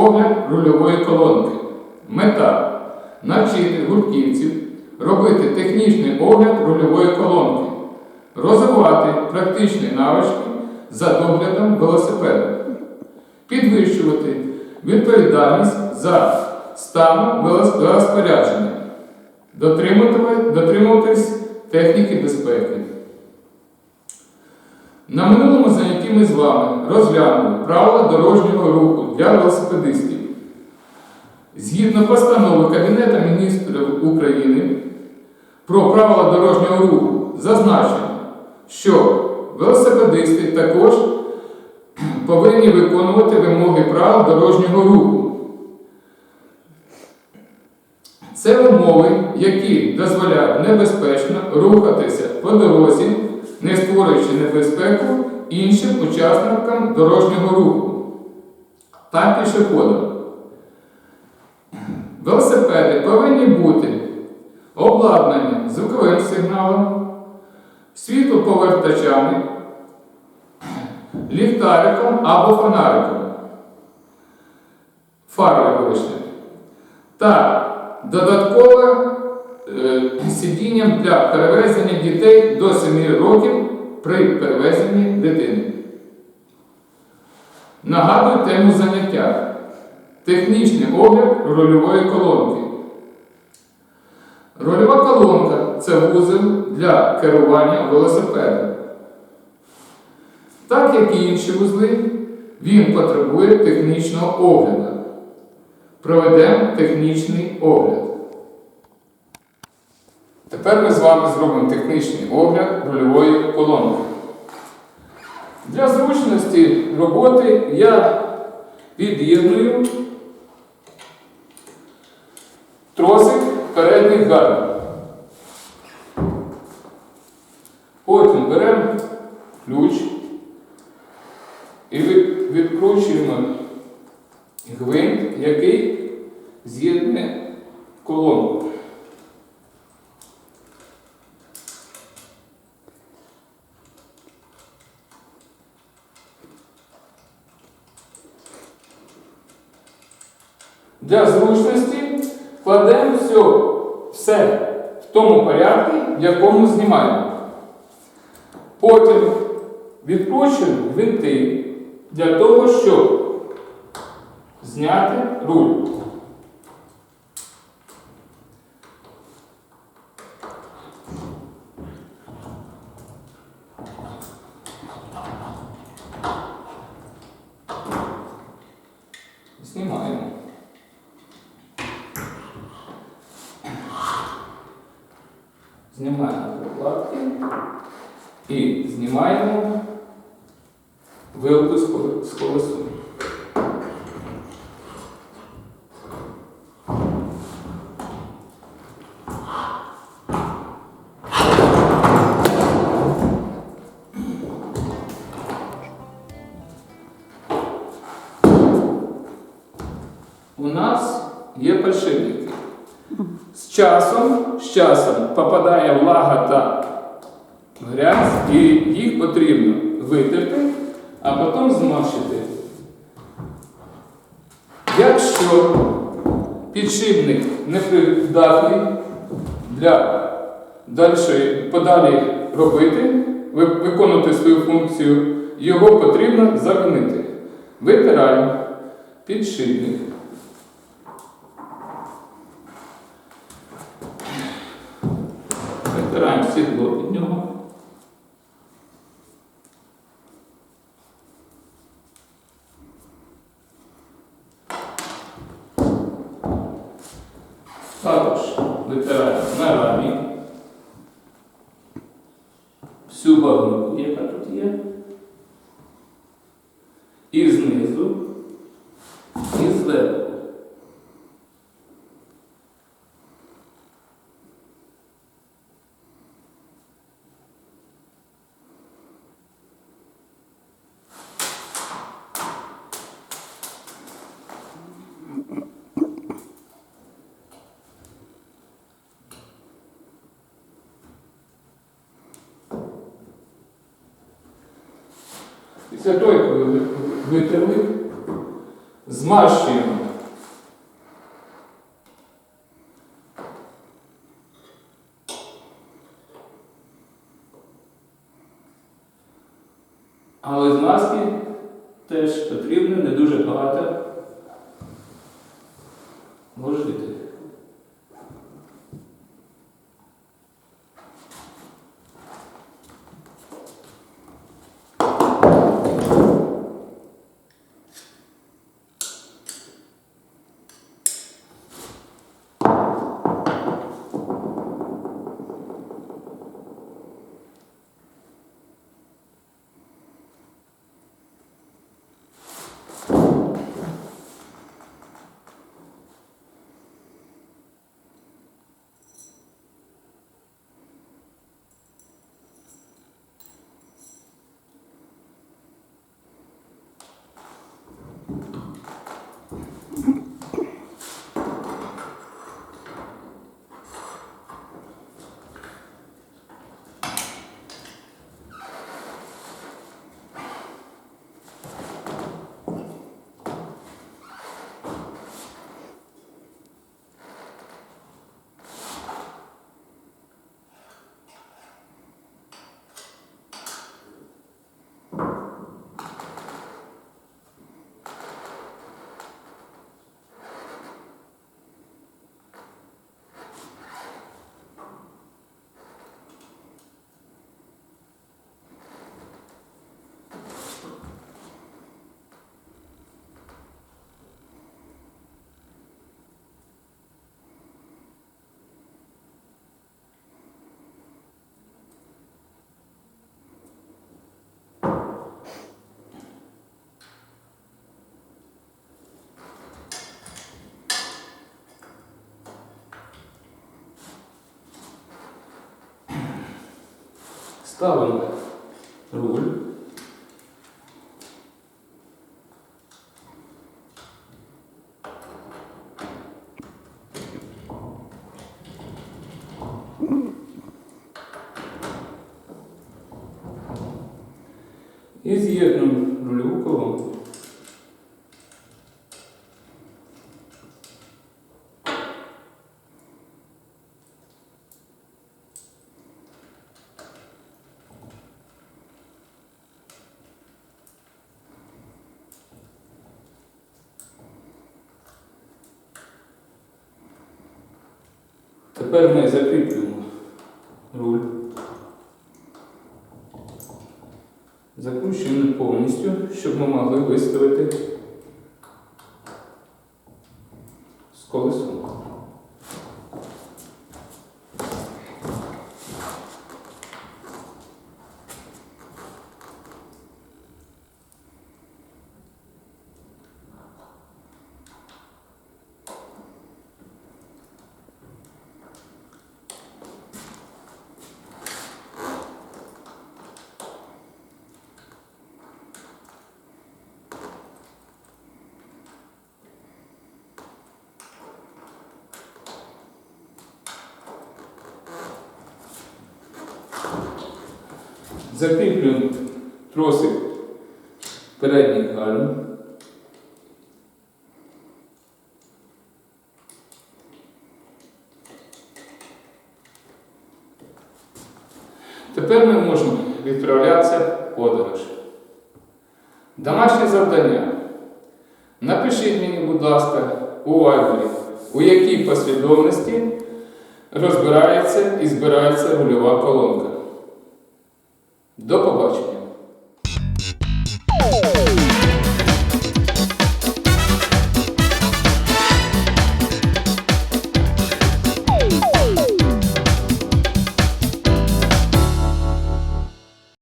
Огляд рульової колонки. Мета. Навчити гуртківців робити технічний огляд рульової колонки. Розвивати практичні навички за доглядом велосипеда. Підвищувати відповідальність за станом велоспорядження. Дотримуватись техніки безпеки. На минулому занятті ми з вами розглянули правила дорожнього руху для велосипедистів. Згідно постанови Кабінету міністрів України про правила дорожнього руху зазначено, що велосипедисти також повинні виконувати вимоги правил дорожнього руху. Це умови, які дозволяють небезпечно рухатися по дорозі, не створюючи небезпеку іншим учасникам дорожнього руху. Та пішоходам. Велосипеди повинні бути обладнані звуковим сигналом, світлоповертачами, ліхтариком або фонариком, фарою вийшли, та додаткове сидінням для перевезення дітей до 7 років при перевезенні дитини. Нагадую тему заняття. Технічний огляд рульової колонки. Рульова колонка це вузол для керування велосипедом. Так як і інші вузли, він потребує технічного огляду. Проведемо технічний огляд. Тепер ми з вами зробимо технічний огляд рульової колонки. Для зручності роботи я від'єдную тросик передніх гальм. Потім беремо ключ і відкручуємо гвинт, який Для зручності кладемо все, все в тому порядку, в якому знімаємо. Потім відкручуємо винти для того, щоб зняти руль. Знімаємо. Знімаємо прокладки і знімаємо вилку з коле- колесу. У нас є подшипники. З часом, з часом попадає влага та грязь, і їх потрібно витерти, а потім змащити. Якщо підшипник непридатний для дальшої, подалі робити, виконувати свою функцію, його потрібно замінити. Витираємо підшипник. Також литера на рамі. Після того, коли ви витерли, змащуємо. Але змазки теж потрібно не дуже багато вложити. Ставимо руль. І Тепер ми закріплюємо руль. Закручуємо повністю, щоб ми могли виставити з колесом. Закріплюємо тросик передніх гальм. Тепер ми можемо відправлятися в подорож. Домашнє завдання. Напишіть мені, будь ласка, у вайбері, у якій послідовності розбирається і збирається рульова колонка. До побачення!